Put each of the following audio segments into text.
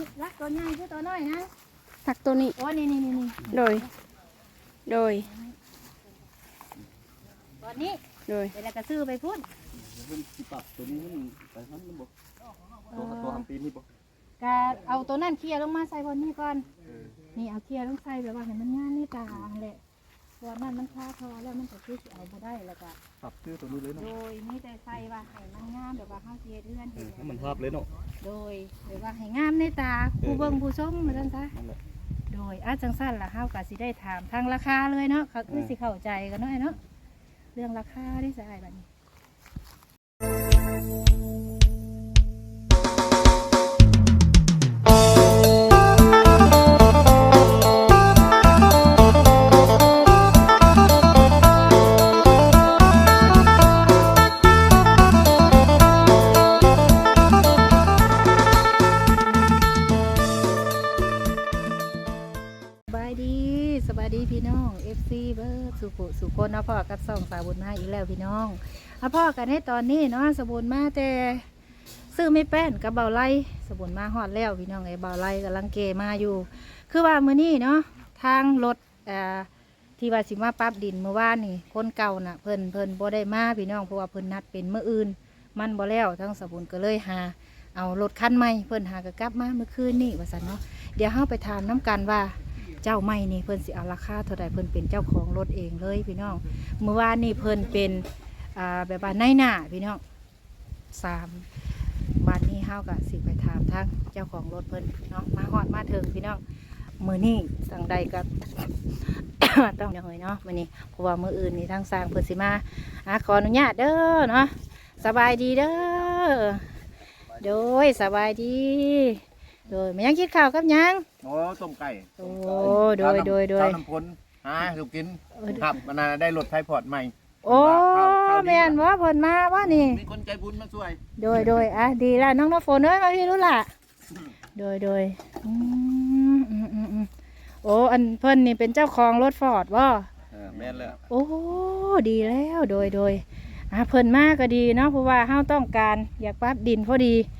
นี้รักตัวใหญ่คือตัวน้อยนะผักตัวนี้ โอ้นี่นี่นี่นี่โดย โดย ตัวนี้โดย เดี๋ยวเราก็ซื้อไปพุ่นเพิ่นสิปรับตัวนี้มันไปทันมันบ่ตัวตัวทำปีนี้บ่ก็เอาตัวนั่นเคลียร์ลงมาใส่บนนี้ก่อน เออนี่เอาเคลียร์ลงใส่แบบว่าให้มันงานนี่ตาแหละ เพราะว่านั่นมันคาทอแล้วมันจะคือสิเอาบ่ได้แล้วก็ปรับชื่อตัวนี้เลยเนาะโดยนี่แต่ใส่ว่าให้มันงามแบบว่าเฮาเสียเดือนเอเฮ็อดให้มันภาพเลยเนาะ โดยแบบว่าให้งามในตาผู้เบิ่งผู้ชมเหมือนกันซะนั่นแหละ โดยอาจังสั้นล่ะเฮาก็สิได้ถามทางราคาเลยเนาะเขาคือสิเข้าใจกันเนาะไอ้เนาะเรื่องราคาได้สะอายบัดนี้ กับส่องสาวบุญมาอีกแล้วพี่น้องอะพ่อกันในตอนนี้เนาะสาวบุญมาแต่ซื้อไม่แป้นกับเบาไล่สาวบุญมาฮอดแล้วพี่น้องไอ้เบาไล่กำลังเกมาอยู่ คือว่ามื้อนี้เนาะทางรถอ่อที่ว่าสิมาปรับดินเมื่อวานนี่คนเก่าน่ะเพิ่นเพิ่นบ่ได้มาพี่น้องเพราะว่าเพิ่นนัดเป็นเมื้ออื่น มันบ่แล้วทั้งสาวบุญก็เลยหาเอารถคันใหม่เพิ่นหากระกลับมาเมื่อคืนนี่ว่าซันเนาะเดี๋ยวเฮาไปถามน้กันว่า เจ้าไม่นี่เพิ่นสิเอาราคาเท่าใดเพิ่นเป็นเจ้าของรถเองเลยพี่น้องเมื่อวานนี่เพิ่นเป็นอ่าแบบว่าในหน้าพี่น้องสามบัดนี้เฮาก็สิไปถามทางเจ้าของรถเพิ่นเนาะมาฮอดมาถึงพี่น้องมือนี้สั่งใดก็ต้องหน่อยเนาะมือนี้เพราะว่ามืออื่นนี่ทางสร้างเพิ่นสิมาอะขออนุญาตเด้อเนาะสบายดีเด้อโดยสบายดี โดยไม่ยังคิดข่าวกับหยัง โอ้ต้มไก่โอ้โดยโดยโดยข้าวน้ำพลหาให้ลูกกินครับมันน่ะได้รถไทยพอร์ตใหม่ โอ้แม่นว่าเพิ่นมาว่านี่ มีคนใจบุญมาช่วย โดยโดยอะดีละน้องน้ำฝนเอ้ยมาพี่รู้ล่ะ โดยโดยอืมอืมอืมอืมโอ้อันเพิ่นนี่เป็นเจ้าของรถฟอร์ดว่า เออแม่นแล้วโอ้ดีแล้วโดยโดยอะเพิ่นมาก็ดีเนาะเพราะว่าเฮาต้องการอยากปรับดินพอดีอ่า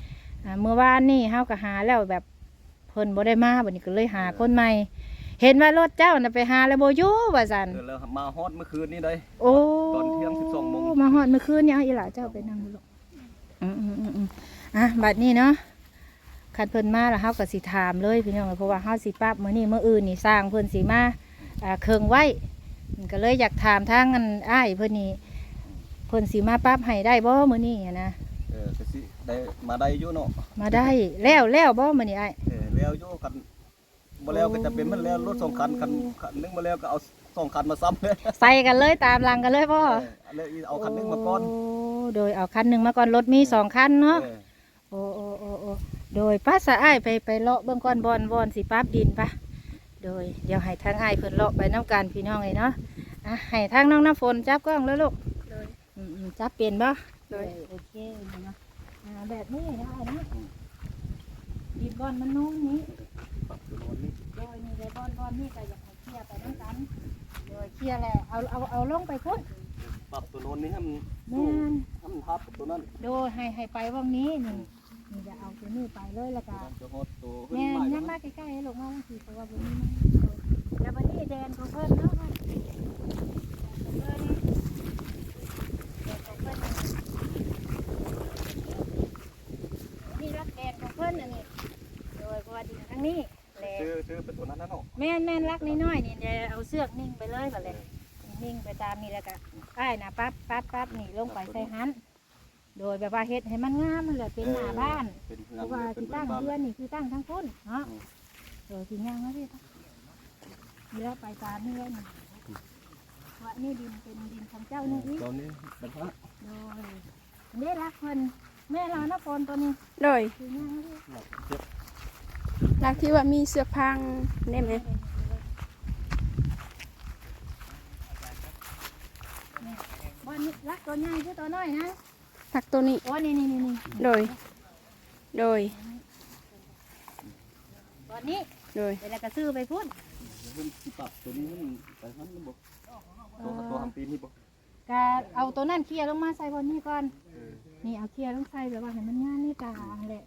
เมื่อวานนี่เฮาก็หาแล้วแบบเพิ่นบ่ได้มาบัดนี้ก็เลยหาคนใหม่ เห็นว่ารถเจ้าน่ะไปหาแล้วบ่อยู่ว่าซั่นเออแล้วมาฮอดเมื่อคืนนี้เลยโอ้ตอนเที่ยง12โมงมาหอดเมื่อคืนเนี่ยเอาอีหล่าเจ้าไปนั่งดูลูกอืมอืมอืมอืมอะบัดนี้เนาะคันเพิ่นมาแล้วเฮาก็สิถามเลยพี่น้องเพราะว่าเฮาสิปรับมื้อนี้มื้ออื่นนี่สร้างเพิ่นสิมาอ่าเครื่องไว้ก็เลยอยากถามทางอันอ้ายเพิ่นนี่เพิ่นสิมาปรับให้ได้บ่มื้อนี้อะนะเออก็สิ ได้มาได้อยู่เนาะมาได้แล้วแล้วบ่มื้อนี้อ้ายเออแล้วอยู่กันบ่แล้วก็จะเป็นมันแล้วรถสองคันคันคันหนึงบ่แล้วก็เอาสองคันมาซ้ำเลยใส่กันเลยตามหลังกันเลยบ่เออเลยเอาคันหนึงมาก่อนโโดยเอาคันหนึงมาก่อนรถมีสองคันเนาะเออโอ้โอ้โอ้โอ้โดยป้าสะอ้ายไปไปเลาะเบื้องก้อนบอนบอนสิป้าบดินปะโดยเดี๋ยวให้ทางอ้ายเพิ่นเลาะไปน้ำกันพี่น้องเลยเนาะอะให้ทางน้องน้ำฝนจับกล้องแล้วลูกโดยอืมอืมจับเปลี่ยนบ่โดยโอเคเนาะ อ่าแบบนี้ได้นะดินบอนมันนุ่มนี้ปรับตัวโน้นนี่โดยนี่เลยบอนบอนนี่ก็อยากให้เคลียร์ไปน้ำกันโดยเคลียร์แหละเอาเอาเอาลงไปพุ่นปรับตัวโน้นนี่ให้มันแม่นให้มันทับกับตัวนั้นโดยให้ให้ไปว่างนี้นี่นี่จะเอาตัวนี้ไปเลยแล้วก็ จะฮอดตัวขึ้นแม่ใหม่ยักมาใกล้ๆให้ลงมาบางทีเพราะว่าบนนี้มันแล้ววันนี้แดนของเพิ่นเนาะค่ะแดนของเพิ่นนี่แดนของเพิ่น นี่รักแดนของเพิ่นอันนี้โดยเพราะว่าดินทั้งนี้แหละซื้อซื้อเป็นตัวนั้นนะเนาะแม่นแม่นรักน้อยๆนี่เดี๋ยวเอาเสือกนิ่งไปเลยแบบเลยนิ่งไปตามนี่แล้วก็อ้ายนะปั๊บปั๊บปั๊บนี่ลงไปใส่หันโดยแบบว่าเฮ็ดให้มันงามมันเลยเป็นหน้าบ้านเป็นเพื่เพอนราะว่าเป็ที่นตั้งบ้านเพื่อนนี่คือตั้งทั้งพุ่นเนาะเออที่ย่างนะพี่เลี้ยวไปตามนี่เลยนี่ว่านี่ดินเป็นดินของเจ้านี่อีกตอนนี้เป็นพระโดยเด้รักเพิ่น แม่เรานะคนตัวนี้โดยคือย่างนะพี่หลักเจ็บรักที่ว่ามีเสือกพังได้ไหมบอนนี่รักตัวใหญ่คือตัวน้อยนะผักตัวนี้โอ้นี่นี่นี่นี่โดย โดยบอนนี้โดยเดี๋ยวเราก็ซื้อไปพุ่นเพิ่นสิปรับตัวนี้มันไปทันมันบ่ตัวตัวทำปีนี้บ่ก็เอาตัวนั่นเคลียร์ลงมาใส่บอนนี้ก่อนเออ นี่เอาเคลียร์ลงใส่แบบว่าให้มันงานนี่ตาแหละ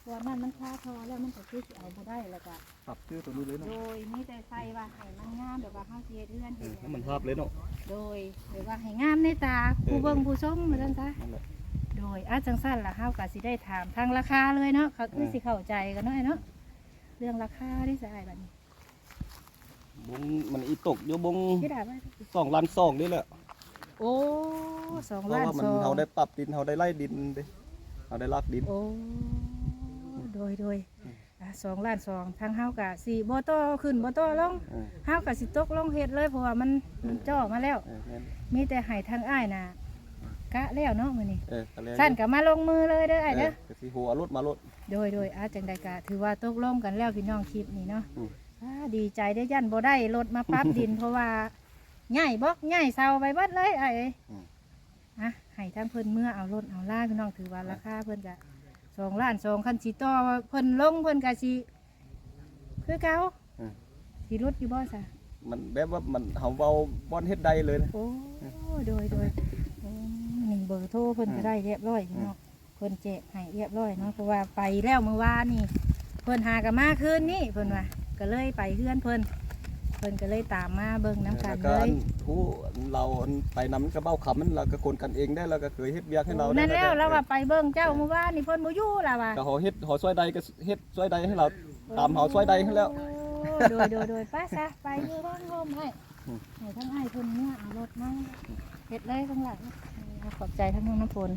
เพราะส่วนนั้นมันค่าทอแล้วมันก็คือสิเอาบ่ได้แล้วก็ปรับชื่อตัวนี้เลยโดเนาะยมีแต่ใส่ว่าให้มันงามแบบว่าเฮาสิเฮ็ดเรือนเอเฮ็อดหให้ยังมันภาพเลยเนาะ โดยแบบว่าให้งามในตาผู้เบิ่งผู้ชมเหมือนกันซะนั่นแหละ โดยอาจังสั้นล่ะเฮาก็สิได้ถามทางราคาเลยเนาะเขาคือเออสิเข้าใจกันเนาะไอ้เนาะเรื่องราคาที่สิได้บัดนี้บงมันอีตกอยู่บงคิดได้ไหมสองล้านสองนี่แหละ โอ้สองเพราะล้านว่ามันสองเฮาได้ปรับดินเฮาได้ไล่ดินเด้เฮาได้ลากดิน โอ้โดยโดยอืมอะสองล้านสองทางเฮากะสี่บ่ต่อขึ้นบ่ต่อลงเออ เฮากะสิตกลงเฮ็ดเลยเพราะว่ามันมันจ่อมาแล้ว เออแม่นมีแต่ให้ทางอ้ายน่ะกะแล้วเนาะมื้อนี้เออก็แล้วสั้นก็มาลงมือเลยเด้อเออ้ายอเด้อก็สิหัวรถมารถ โดยโดยอาจังใดกะถือว่าตกลงกันแล้วพี่น้องคลิปนี้เนาะอืม อ่าดีใจได้ยันบ่ได้รถมาปรั๊บดิน เพราะว่า ใหญ่บล็อกใหญ่เสาไปเบิดเลยไอ้เอ้ยอืม อะให้ทั้งเพิ่นเมื่อเอารถเอาล่าพี่น้องถือว่าราคาเพิ่นกะสองล้านสองคันสีต่อเพิ่นลงเพิ่นกะสิคือเก่าอืมสิรถอยู่บ่ซะมันแบบว่ามันเฮาเว้าบ่อนเฮ็ดใดเลยนะ โอ้โดยโดยโอ้นี่เบอร์โทรเพิ่นก็ได้เรียบร้อยพี่น้องเพิ่นแจกให้เรียบร้อยเนาะเพราะว่าไปแล้วเมื่อวานนี่เพิ่นหากันมาคืนนี่เพิ่นว่าก็เลยไปเฮือนเพิ่น เพิ่นก็เลยตามมาเบิ่งน้ำกันแล้วเลก็ยผู้เราไปนำกระเบ้าขำมันเราก็คนกันเองได้เราก็เคยเฮ็ดเวียกให้เรานั่นได้แล้วเราก็ว่าไปเบิ่งเจ้าเมื่อวานนี่เพิ่นบ่อยู่ล่ะว่าก็เฮาเฮ็ดเฮาช่วยใดก็เฮ็ดช่วยใดให้เรา ตามเฮาช่วยใดให้แล้ว โอ้โดยโดยโดยไป้าซะไปอยู่บ้านโฮมให้อืมให้ทั้งให้เพิ่นเนี่ยเอารถมาเฮ็ดเลยทั้งหลายอ่าขอบใจทั้งน้องน้ำพล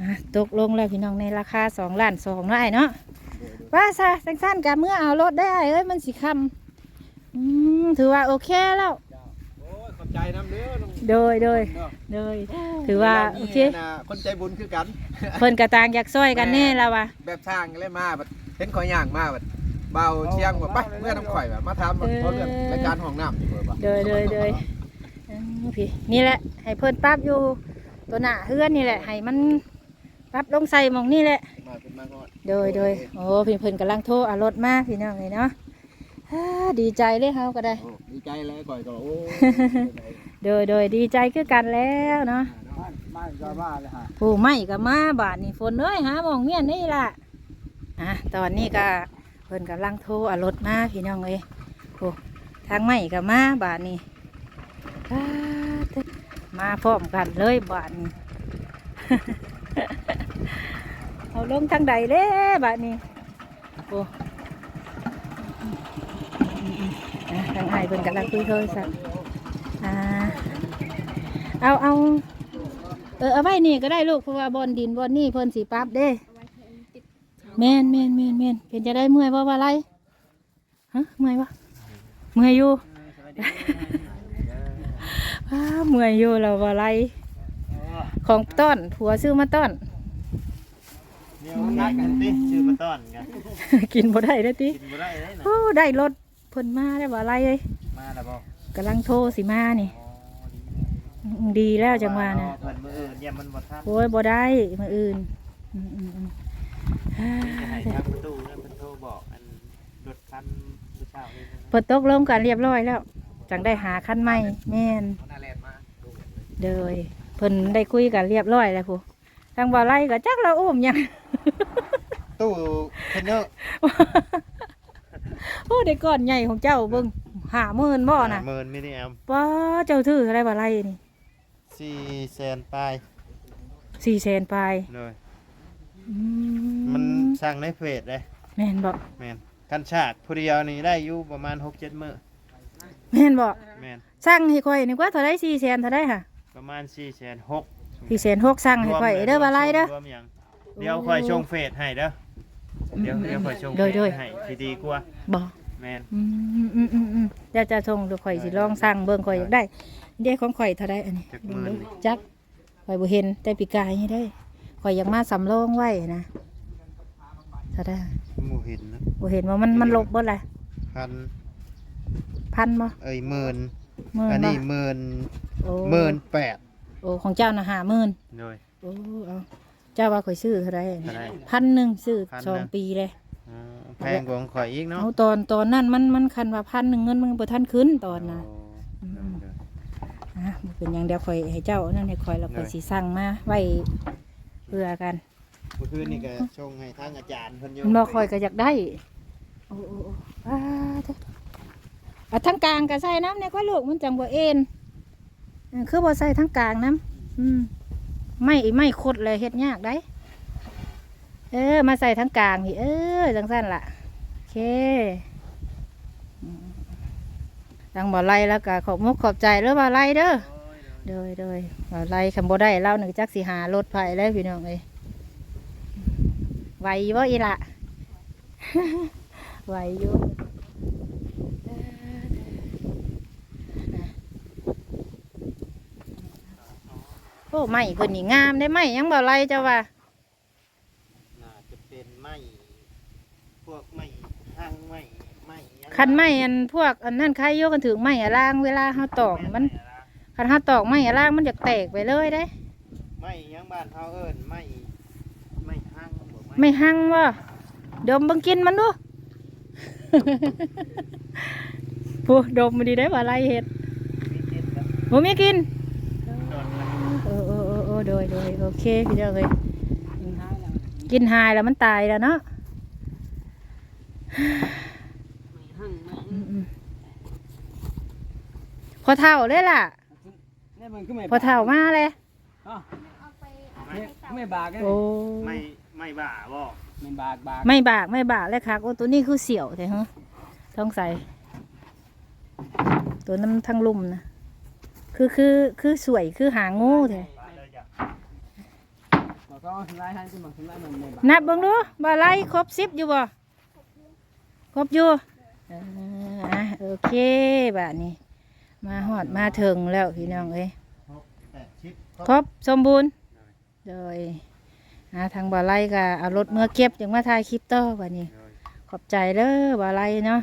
อะตกลงแล้วพี่น้องในราคา2ล้าน2เนาะไอ้เนาะว่าซะสั้นๆกันเมื่อเอารถได้เอ้ยมันสิคำ อืมถือว่าโอเคแล้ว โอ้ยขอบใจน้ำเด้อน้องโดยโดยเนาะโดย ถือว่าโอเคนะคนใจบุญคือกัน เพิ่นกระตางอยากซอยกันแน่แล้วว่ะ แบบช่างเลยมาแบบเห็นข่อยย่างมาแบบเบาเชียงแบบไปเมื่อน้ำข่อยแบบมาทำแบบเพราะเรื่องรายการห้องน้ำดีกว่าปะเดยเดยเดยอืมพี่นี่แหละ ให้เพิ่นปรับอยู่ตัวหน้าเฮือนนี่แหละ ให้มันปรับลงใส่หมองนี่แหละ มาเป็นมาก่อนโดยโดยโอ้พี่เพิ่นกำลังโทรเอารถมาพี่น้องเลยเนาะ อ่าดีใจเลยเฮาก็ได้ โอ้ดีใจเลยข่อยก็โอ้โดยโดยดีใจคือกันแล้วเนาะมาก็มาเลยฮะผู้ไม่ก็มาบาดนี่ฝนเอ้ยหาหมองเมียนนี่ล่ะอะตอนนี้ก็เพิ่นกำลังโทรเอารถมาพี่น้องเลยโอ้ทางไม่ก็มาบาดนี้อ่าเด้อมาพร้อมกันเลยบาดนี้เอาลงทางใดเด้บาดนี้โอ้อะ ทางไอ้ายเพิ่นกำลังคุยโทรศัพท์อ่าเอาเอาเออเอาไว้นี่ก็ได้ลูกเพราะว่าบอนดินบอนนี่เพิ่นสีปรั๊บเด้แม่นแม่นแม่นแม่นเพิ่นจะได้เมื่อยบ่ว่าไรฮะเมื่อยบ่เมื่อยอยู่อ้าเมื่อยอยู่แล้วว่าไรของต้อนผัวซื้อมาต้อนเดี๋ยวนัดกันติชื่อมาต้อนกันกินบ่ได้เด้อติกินบ่ได้เลยนะโอ้ได้รถ เพิ่นมาได้ว่าไรเอ้ยมาแล้วบ่กำลังโทรสิมานี่ อ๋ออืมดีแล้วจังว่านะเพิ่นมื้ออื่นเนี่ยมันบ่ทันโอ้ยบ่ได้มื้ออื่นอืมอืมอืมอ่าจะให้ทางประตูนั่นเพิ่นโทรบอกอันรถคันผู้เช่านี่นะเปิดตกลงกันเรียบร้อยแล้ว จังได้หาคันใหม่แม่นหน้าแลนมาดูเดยเพิ่นได้คุยกันเรียบร้อยแล้วผู้ทางบ่อไร่ก็จักเราอุ้มหยังตู้เทนเนอร์โอ้ได้ก้อนใหญ่ของเจ้าเบิ่งหาหมื่นบ่น่ะหมื่นมิลลิแอมป้าเจ้าถืออะไรบ่อไร่นี่สี่แสนปลายสี่แสนปลายเลยอืมันสั่งในเพจเลยแม่นบ่แม่นกันชากผู้เดียวนี่ได้อยู่ประมาณ6-7มื้อแม่นบ่แม่นสั่งให้ข่อยนี่กว่าเท่าไดสี่แสนเท่าไดค่ะประมาณ4 6 0 0 0สี่แสนหกสั่งให้ข่อยเด้อบ่อไร่เด้อรวมหยังเดี๋ยวค่อยชงเฟซให้เด้อเดี๋ยวเดี๋ยวค่อยชงเฟโดยซโดยให้สิดีกว่าบ่ แม่นอืมอืมอืมอืมเดี๋ยวจะส่งดูข่อยสิลองสั่งเบิ่งข่อยอยากได้เด้ของข่อยเท่าไดอันนี้จักหมื่นจักข่อยบ่เห็นแต่ปีกายนี่ได้ข่อยอยากมาสำรองไว้นะเท่าไดหมู่เห็นนะบ่เห็นว่ามันมันลบเบิดล่ะพันพันบ่เอ้ยหมื่นหมื่นอันบ่นี้หมื่นโอ้หมื่นแปดโอ้ของเจ้าน่ะห้าหมื่นโดย โอ้เอาเจ้าว่าข่อยซื้อเท่าไดเท่าใดพันหนึ่งซื้อพันหนึ่ง สองปีเลยอ๋อ แพงกว่าของข่อยอีกเนาะเอาตอนตอนนั้นมันมันคันว่าพันหนึ่งเงินมันบ่ทันขึ้นตอนน่ะโอ้อืมเดี๋ยวอะบ่เป็นหยังเดี๋ยวข่อยให้เจ้านั่นให้ข่อยแล้วข่อยสิสั่งมาไว้เพื่อกันมื่อคืนนี่ก็ชงให้ทางอาจารย์เพิ่นอยู่มันบ่คอยก็อยากได้โอ้โอ้โอ้ป้าเถอะอะทั้งกลางก็ใส่น้ำเนี่ยก็ลูกมันจังบ่เอ็นเออคือบ่ใส่ทั้งกลางน้ำอืมไม่ไม่คดเลยเฮ็ดยากได้ เออ มาใส่ทั้งกลางนี่เออจังสั้นล่ะโอเคดังบ่ไล่แล้วก็ขอบมุกขอบใจเด้อบ่ไล่เด้อเด้อเด้อบ่ไล่คำบ่ได้เล่าหนึ่งจักสิหารถไผแล้วพี่น้องเอ้ยไหวอยู่บ่อีละไหวอยู่โอ้ไม่คนนี่งามได้ไหมยังบ่ไล่เจ้าว่า น่าจะเป็นไม้พวกไม้ห้างไม้ไม้หยัง คันไม้อันพวกอันนั่นใครโยกันถึงไม้อะล่างเวลาเฮาตอกมันคันเฮาตอกไม้อะล่างมันจะแตกไปเลยได้ ไม้หยังบ้านเฮาเอิ้นไม้ไม้ห้างบ่ไม้ไม่หั่งว่าดมเบังกินมันดูผู้ดมมันดีได้ว่าไรเห็ดมีเจ็ดแล้วบ่มีกินโดนแล้วเออเออเออเออโดยโดยโอเคพี่เจ้าเลยกินหายแล้วมันตายแล้วเนาะอืมอืมพ อเท่าเลยล่ะนี่มันก็ไม่พอเท่ามาเลยไม่บากไงโอ้ไม่ไม่บ้าบ่ไม่บากบากไม่บากไม่บากเลยค่ะโอ้ตัวนี้คือเสี่ยวแต่ฮะท้องใสตัวนั้นทั้งลุ่มนะคือคือคือสวยคือหางงูแท้บ้าเลยจ้ะเราก็ทำลายให้ขึ้นมาทำลายมันไม่บากนับเบิ่งดูบ่ไล่ครบสิบอยู่บ่ครบอยู่เอออะโอเคบาดนี้ มาหอดมาถึงแล้วพี่น้องเอ้ยแปดชิปครบสมบูรณ์โดยอ่าทางบ่ไล่ก็เอารถเมื่อเก็บจังมาถ่ายคลิปต่อบัดนี้ ขอบใจเด้อบ่ไล่เนาะ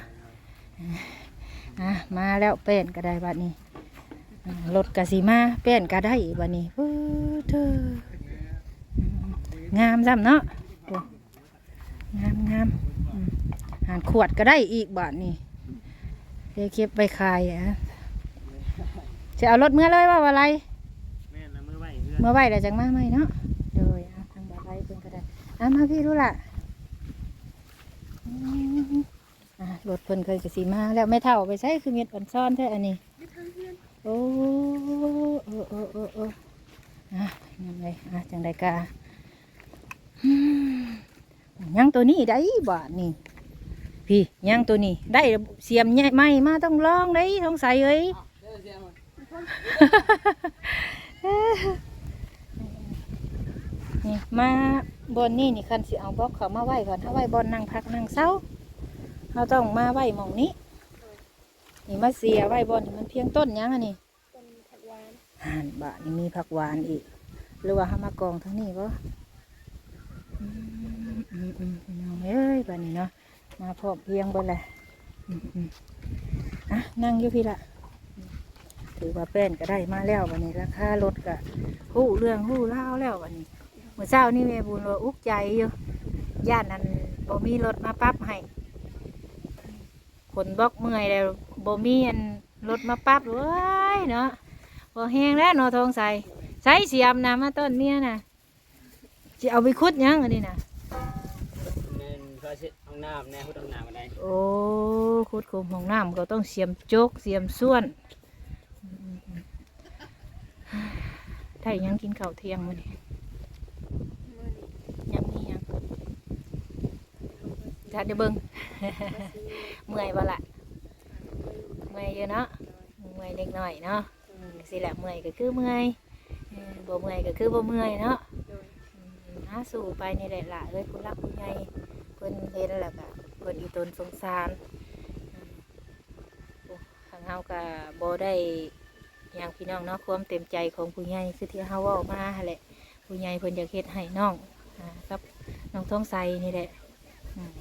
อะมาแล้วเป็นก็ได้บัดนี้อ่ารถกสีมาเป็นก็ได้บัดนี้เฮ้อเธออืมงามซ้ำเนาะโอ้งามงามอืมหานขวดก็ได้อีกบาทนี่เดี๋ยวเก็บไปขายอะ จะเอารถเมื่อเลยว่าบ่ไล่แม่นนะมือไว้เพื่อนเมื่อไหวแล้วจังมาไหมเนาะโดยอะทางบ่ไล่เพิ่นก็ได้อะมาพี่รู้ล่ะอืมอะรถเพิ่นเคยกสีมาแล้วไม่เท่าไปใช้คือเม็ดอ่อนซ่อนแท้อันนี้โอ้โอ้โอ้โอ้โอ้อะยังไงอะจังไดกาอืมยังตัวนี้ได้บาทนี่พี่ยังตัวนี้ได้เสียมใหญ่ไหมมาต้องลองได้ท้องใสเอ้ย นี่มาบนนี่นี่คันสิเอาบล็อกเขามาไหวก่อนถ้าไหว้บนนั่งพักนั่งเศร้าเราต้องมาไหวมองนี้ นี่มาเสียไหวบนนี่มันเพียงต้นยังอันนี้ต้นผักหวานห่านบะนี่มีผักหวานอีก หรือว่าห้ามากองทั้งนี้บ่อืมอืมอืมพี่น้องเอ้ยบะนี้เนาะมาพอเพียงบนเลยอะนั่งอยู่พี่ละ ถือว่าแป้นก็ได้มาแล้ววันนี้ราคารถก็หู้เรื่องหู้เล่าวแล้ววันนี้เมื่อเช้านี่แม่บุญว่าอุกใจอยู่ย่านนั้นบ่มีรถมาปรั๊บให้ขนบล็อกเมื่อยแล้วบ่มีอันรถมาปรั๊บเว้ยเนาะบ่แห้งแล้วเนาะทองใสใช้เสียมนะมาต้นเมียน่ะจะเอาไปคุดหยังอันนี้น่ะเน้นพระชิดห้องน้ำแน่พุทธห้องน้ำอะไรโอ้คุดคุมของน้ำก็ต้องเสียมโจกเสียมส่วนอืม ๆถ้ายังกินข้าวเที่ยงมื้อนี้มื้อนี้ยังมียังถ้าเดี๋ยวเบิ่งเมื่อยบ่ละเมื่อยเยอะเนาะเมื่อยเล็กน้อยเนาะอืมสิแหละเมื่อยก็คือเมื่อยเออบ่เมื่อยก็คือบ่เมื่อยเนาะโดยอืมหาสู่ไปนี่แหละล่ะเอ้ยผู้รักผู้ใหญ่เพิ่นเห็นแล้วก็เพิ่นอีตนสงสารอืมโอ้ทางเฮาก็บ่ได้ หยังพี่น้องเนาะความเต็มใจของผู้ใหญ่คือที่เฮาเว้ามาแหละผู้ใหญ่เพิ่นอยากเฮ็ดให้น้องอ่ากับน้องท้องใสนี่แหละอืม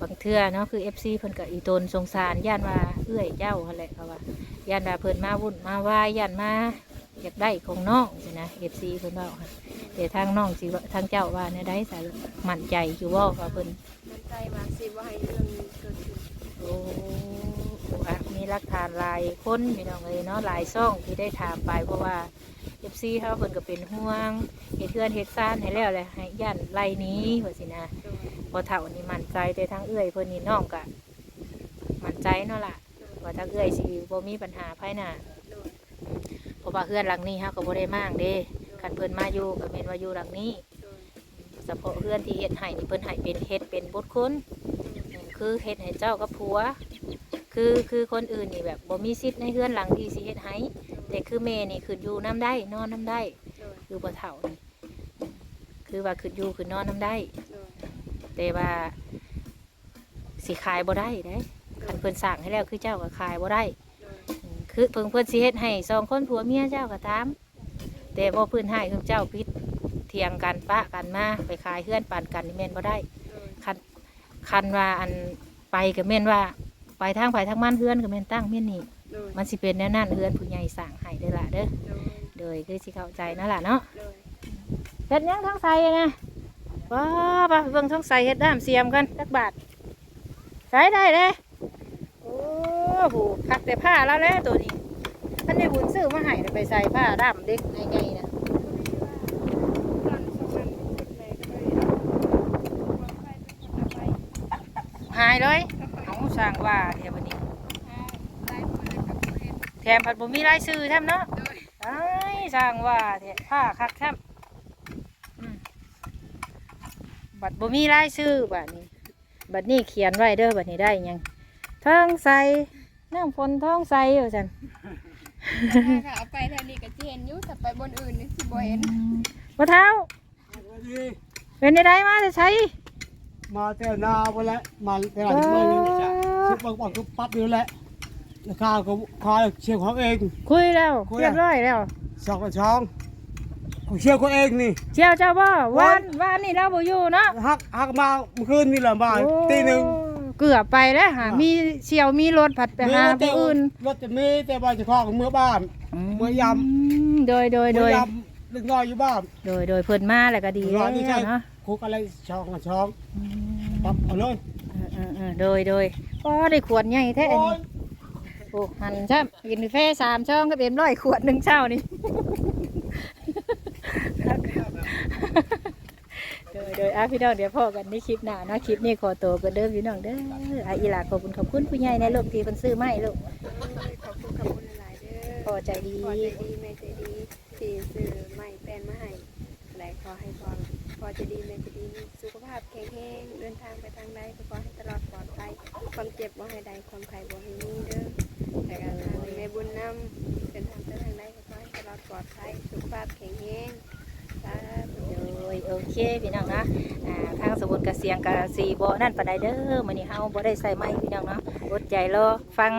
บางเทื่อเนาะคือ FC เพิ่นก็อีตนสงสารย่านว่าเอื้อยเจ้าหั่นแหละเขาว่าย่านว่าเพิ่นมาวุ่นมาวายย่านมาอยากได้ของน้องสินะเอฟซีเพิ่นบอกค่ะแต่ทางน้องสิว่าทางเจ้าว่าเนี่ยได้สายมั่นใจอยู่ว่าว่าเพิ่น มันใจว่าสิว่าให้เรื่องนี้เกิดขึ้น โอ้ โหอะมีหลักฐานหลายคนพี่น้องเลยเนาะหลายซ่องที่ได้ถามไปเพราะว่า FC เฮาเพิ่นก็เป็นห่วงเฮ็ดเทือนเฮ็ดซ่านให้แล้วแหละให้ย่านไล่นี้ว่าสินะพอเฒ่านี่มั่นใจแต่ทางเอื้อยเพิ่นนี่น้องก็มั่นใจเนาะล่ะว่าทางเอื้อยสิบ่มีปัญหาภายหน้าเพราะว่าเฮือนหลังนี้เฮาก็บ่ได้มางเด้คันเพิ่นมาอยู่ก็แม่นว่าอยู่หลังนี้เฉพาะเฮือนที่เฮ็ดให้นี่เพิ่นให้เป็นเฮ็ดเป็นบุญคุณคือเฮ็ดให้เจ้ากับผัว คือคือคนอื่นนี่แบบบ่มีสิทธิ์ในเฮือนหลังที่สิเฮ็ดให้แต่คือแม่นี่คืออยู่น้ำได้ นอนน้ำได้คือบ่เฒ่านี่คือว่าคืออยู่คือนอนน้ำได้ แต่ว่าสิขายบ่ได้เด้คันเพิ่นสั่งให้แล้วคือเจ้าก็ขายบ่ได้อืมคือเพิ่นเพิ่นสิเฮ็ดให้สองคนผัวเมียเจ้าก็ตาม แต่บ่เพิ่นให้คือเจ้าพิษเถียงกันปะกันมาไปขายเฮือนปั่นกันนี่แม่นบ่ได้คันคันว่าอันไปก็แม่นว่า ไปทางไปทางมันเฮือนก็แม่นตั้งแม่นนี่มันสิเป็นแนวนั้นเฮือนผู้ใหญ่สั่งให้เด้อล่ะเด้อโดยคือสิเข้าใจนั่นล่ะเนาะเฮ็ดหยังทั้งใส่นะว้าไปเบิ่งทั้งใส่เฮ็ดด้ามเสียมกันจักบาทใส่ได้เด้โอ้โหคักแต่ผ้าแล้วแหละตัวนี้ท่านได้บุญซื้อมาให้แล้วไปใส่ผ้าด้ามเด็กไงๆนะหายเลยเอา สร้างว่าเดี๋ยววันนี้แถมผัดบ่มีรายชื่อแถมเนาะไอ้ายสร้างว่าแท้ผ้าคักแถมอืมบัดบ่มีรายชื่อบัดนี้ บัดนี้เขียนไว้เด้อบัดนี้ได้หยังท้องใสน้ำฝนท้องใสว่าซั่นค่ะเอาไปแทนนี่ก็สิเห็นอยู่แต่ไปบนอื่นนี่สิบ่เห็นบ่เท้าเป็นได้มาจะใช้มาแต่นาไปแล้วมาแต่หลังที่เมื่อนี้ชิ บบางบางก็ปั๊บอยู่แล้วราคาก็คอยเชียร์ของเอง คุยแล้วคุยเรียบร้อยแล้วสองกับช่องของเชียร์ของเองนี่ เชี่ยวเจ้าบ่วันวันนี้เราบ่อยู่เนาะฮักฮักมาเมื่อคืนนี่แหละบ่ายโอ้ตีหนึ่ง เกือบไปแล้วหามีเชี่ยวมีรถผัดไปหาผู้อื่นรถจะมีแต่บ้านเจะคล้าของเมื่อบ้านเมื่อยำ มโดยโดยโดเมื่อยยำเล็กน้อยอยู่บ้านโดยโดยเพิ่นมาแล้วก็ดีร้แล้อวนนี่ใช่เนาะคุกอะไรช่องกับช่องอืมปั๊บเอาเลยเออเออโดยโดยก็ได้ขวดใหญ่แท้อันโอ้นี้ยโอ้หันช่ำกินกาแฟสามช่องก็เต็มร้อยขวดหนึ่งเช้านี่ โดยโดยอะพี่น้องเดี๋ยวพ่อกันในคลิปหน้าเนาะคลิปนี้ขอตัวกันเด้อพี่น้องเด้ออะอีหลาขอบคุณขอบคุณผู้ใหญ่ในโลกที่เพิ่นซื้อมาให้ลูกขอบคุณขอบคุณหลายๆเด้อพอใจดีพอใจดีแม่ใจดีที่ซื้อใหม่แปลนมาให้และขอให้พอพ อใจดีแม่ใจดีมีสุขภาพแข็งแรงเดินทางไปทางใดก็ขอให้ตลอดปลอดภัยความเจ็บบ่ให้ใดความไข้บ่ให้มีเด้อแต่การทางแม่บุญนำเดินทางไปทางใดก็ขอให้ตลอดปลอดภัยสุขภาพแข็งแรงสาธุโดยโอเคพี่น้องนะอ่าทางสมุนกระเสียงกระสีบ่นั่นปานใดเด้อมื้อนี้เฮาบ่ได้ใส่ไม้พี่น้องเนาะอดใจรอฟัง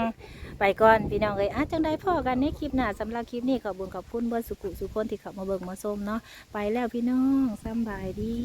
ไปก่อนพี่น้องเอ้ยอะจังไดพ่อกันในคลิปหน้าสำหรับคลิปนี้ขอบุญขอบคุณเบอร์สุกุสุคนที่เข้ามาเบิกมาส้มเนาะไปแล้วพี่น้องสำบายดี